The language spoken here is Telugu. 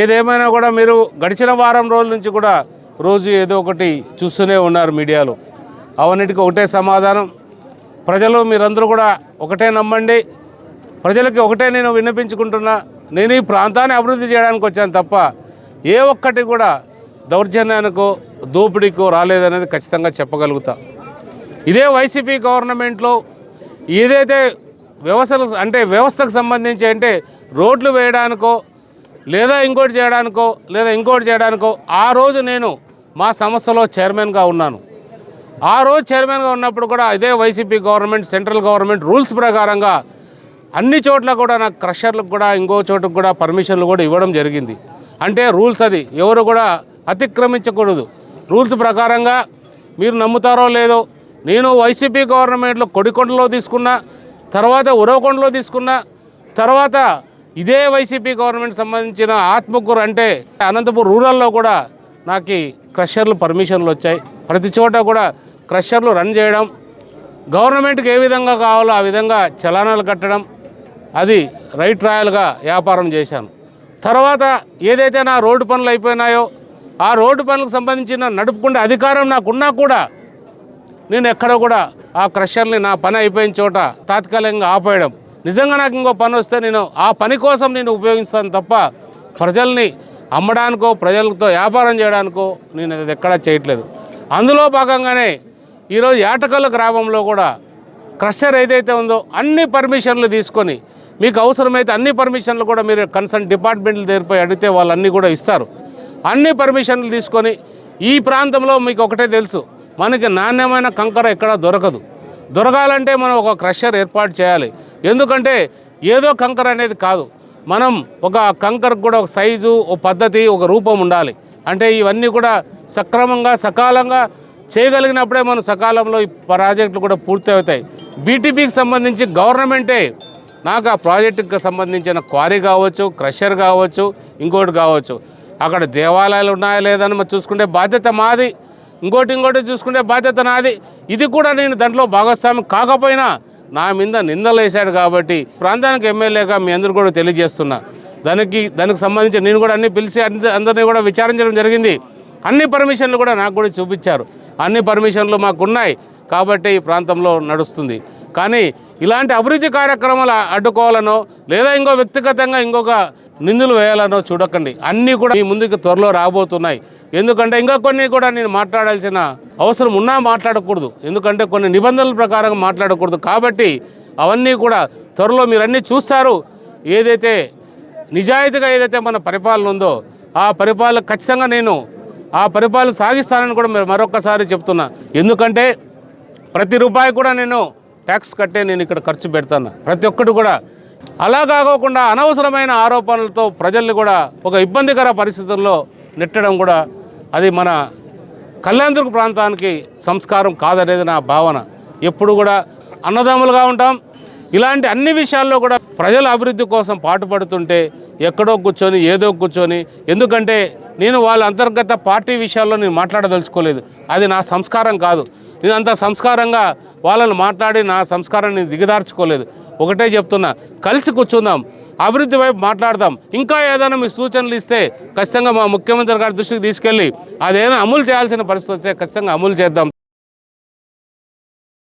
ఏదేమైనా కూడా మీరు గడిచిన వారం రోజుల నుంచి కూడా రోజు ఏదో ఒకటి చూస్తూనే ఉన్నారు మీడియాలో. అవన్నిటికీ ఒకటే సమాధానం. ప్రజలు మీరందరూ కూడా ఒకటే నమ్మండి. ప్రజలకి ఒకటే నేను విన్నపించుకుంటున్నా. నేను ఈ ప్రాంతాన్ని అభివృద్ధి చేయడానికి వచ్చాను తప్ప ఏ ఒక్కటి కూడా దౌర్జన్యానికో దోపిడీకో రాలేదనేది ఖచ్చితంగా చెప్పగలుగుతా. ఇదే వైసీపీ గవర్నమెంట్లో ఏదైతే వ్యవస్థలు అంటే వ్యవస్థకు సంబంధించి అంటే రోడ్లు వేయడానికో లేదా ఇంకోటి చేయడానికో లేదా ఇంకోటి చేయడానికో ఆ రోజు నేను మా సంస్థలో చైర్మన్గా ఉన్నాను. ఆ రోజు చైర్మన్గా ఉన్నప్పుడు కూడా ఇదే YCP government central government rules ప్రకారంగా అన్ని చోట్ల కూడా నాకు క్రషర్లకు కూడా ఇంకో చోటుకు కూడా పర్మిషన్లు కూడా ఇవ్వడం జరిగింది. అంటే రూల్స్ అది ఎవరు కూడా అతిక్రమించకూడదు. రూల్స్ ప్రకారంగా మీరు నమ్ముతారో లేదో నేను వైసీపీ గవర్నమెంట్లో కొడికొండలో తీసుకున్నా తర్వాత ఉరవకొండలో తీసుకున్నా తర్వాత ఇదే వైసీపీ గవర్నమెంట్ సంబంధించిన ఆత్మకూరు అంటే అనంతపురం రూరల్లో కూడా నాకు క్రషర్లు పర్మిషన్లు వచ్చాయి. ప్రతి చోట కూడా క్రషర్లు రన్ చేయడం గవర్నమెంట్కి ఏ విధంగా కావాలో ఆ విధంగా చలానాలు కట్టడం అది రైట్ రాయల్గా వ్యాపారం చేశాను. తర్వాత ఏదైతే నా రోడ్డు పనులు అయిపోయినాయో ఆ రోడ్డు పనులకు సంబంధించిన నడుపుకునే అధికారం నాకున్నా కూడా నేను ఎక్కడ కూడా ఆ క్రషర్ని నా పని అయిపోయిన చోట తాత్కాలికంగా ఆపేయడం. నిజంగా నాకు ఇంకో పని వస్తే నేను ఆ పని కోసం నేను ఉపయోగిస్తాను తప్ప ప్రజల్ని అమ్మడానికో ప్రజలతో వ్యాపారం చేయడానికో నేను అది ఎక్కడా చేయట్లేదు. అందులో భాగంగానే ఈరోజు ఏటకల్లు గ్రామంలో కూడా క్రషర్ ఏదైతే ఉందో అన్ని పర్మిషన్లు తీసుకొని మీకు అవసరమైతే అన్ని పర్మిషన్లు కూడా మీరు కన్సర్న్ డిపార్ట్మెంట్లు దగ్గరపై అడిగితే వాళ్ళు అన్నీ కూడా ఇస్తారు. అన్ని పర్మిషన్లు తీసుకొని ఈ ప్రాంతంలో మీకు ఒకటే తెలుసు మనకి నాణ్యమైన కంకర ఎక్కడ దొరకదు. దొరకాలంటే మనం ఒక క్రషర్ ఏర్పాటు చేయాలి. ఎందుకంటే ఏదో కంకర అనేది కాదు. మనం ఒక కంకరకు కూడా ఒక సైజు ఒక పద్ధతి ఒక రూపం ఉండాలి. అంటే ఇవన్నీ కూడా సక్రమంగా సకాలంగా చేయగలిగినప్పుడే మనం సకాలంలో ఈ ప్రాజెక్టులు కూడా పూర్తి అవుతాయి బీటీపీకి సంబంధించి గవర్నమెంటే నాకు ఆ ప్రాజెక్టుకి సంబంధించిన క్వారీ కావచ్చు క్రషర్ కావచ్చు ఇంకోటి కావచ్చు. అక్కడ దేవాలయాలు ఉన్నాయా లేదని మరి చూసుకుంటే బాధ్యత మాది. ఇంకోటి ఇంకోటి చూసుకుంటే బాధ్యత నాది. ఇది కూడా నేను దాంట్లో భాగస్వామి కాకపోయినా నా మీద నిందలు వేశాడు కాబట్టి ప్రాంతానికి ఎమ్మెల్యేగా మీ అందరు కూడా తెలియజేస్తున్నా. దానికి దానికి సంబంధించి నేను కూడా అన్ని పిలిచి అందరినీ కూడా విచారించడం జరిగింది. అన్ని పర్మిషన్లు కూడా నాకు కూడా చూపించారు. అన్ని పర్మిషన్లు మాకు ఉన్నాయి కాబట్టి ఈ ప్రాంతంలో నడుస్తుంది. కానీ ఇలాంటి అభివృద్ధి కార్యక్రమాలు అడ్డుకోవాలనో లేదా ఇంకో వ్యక్తిగతంగా ఇంకొక నిందులు వేయాలనో చూడకండి. అన్నీ కూడా మీ ముందుకు త్వరలో రాబోతున్నాయి. ఎందుకంటే ఇంకా కొన్ని కూడా నేను మాట్లాడాల్సిన అవసరం ఉన్నా మాట్లాడకూడదు. ఎందుకంటే కొన్ని నిబంధనల ప్రకారం మాట్లాడకూడదు. కాబట్టి అవన్నీ కూడా త్వరలో మీరు అన్నీ చూస్తారు. ఏదైతే నిజాయితీగా ఏదైతే మన పరిపాలన ఉందో ఆ పరిపాలన ఖచ్చితంగా నేను ఆ పరిపాలన సాగిస్తానని కూడా మరొకసారి చెప్తున్నా. ఎందుకంటే ప్రతి రూపాయి కూడా నేను ట్యాక్స్ కట్టే నేను ఇక్కడ ఖర్చు పెడతాను. ప్రతి ఒక్కటి కూడా. అలా కాకోకుండా అనవసరమైన ఆరోపణలతో ప్రజల్ని కూడా ఒక ఇబ్బందికర పరిస్థితుల్లో నెట్టడం కూడా అది మన కళ్యాణదుర్గ ప్రాంతానికి సంస్కారం కాదనేది నా భావన. ఎప్పుడు కూడా అన్నదమ్ములుగా ఉంటాం. ఇలాంటి అన్ని విషయాల్లో కూడా ప్రజల అభివృద్ధి కోసం పాటుపడుతుంటే ఎక్కడో కూర్చొని ఏదో కూర్చొని ఎందుకంటే నేను వాళ్ళ అంతర్గత పార్టీ విషయాల్లో నేను మాట్లాడదలుచుకోలేదు. అది నా సంస్కారం కాదు. నేను అంత సంస్కారంగా వాళ్ళని మాట్లాడి నా సంస్కారాన్ని దిగదార్చుకోలేదు. ఒకటే చెప్తున్నా కలిసి కూర్చుందాం. అభివృద్ధి వైపు మాట్లాడదాం. ఇంకా ఏదైనా మీ సూచనలు ఇస్తే ఖచ్చితంగా మా ముఖ్యమంత్రి గారి దృష్టికి తీసుకెళ్ళి అదేదైనా అమలు చేయాల్సిన పరిస్థితి వస్తే ఖచ్చితంగా అమలు చేద్దాం.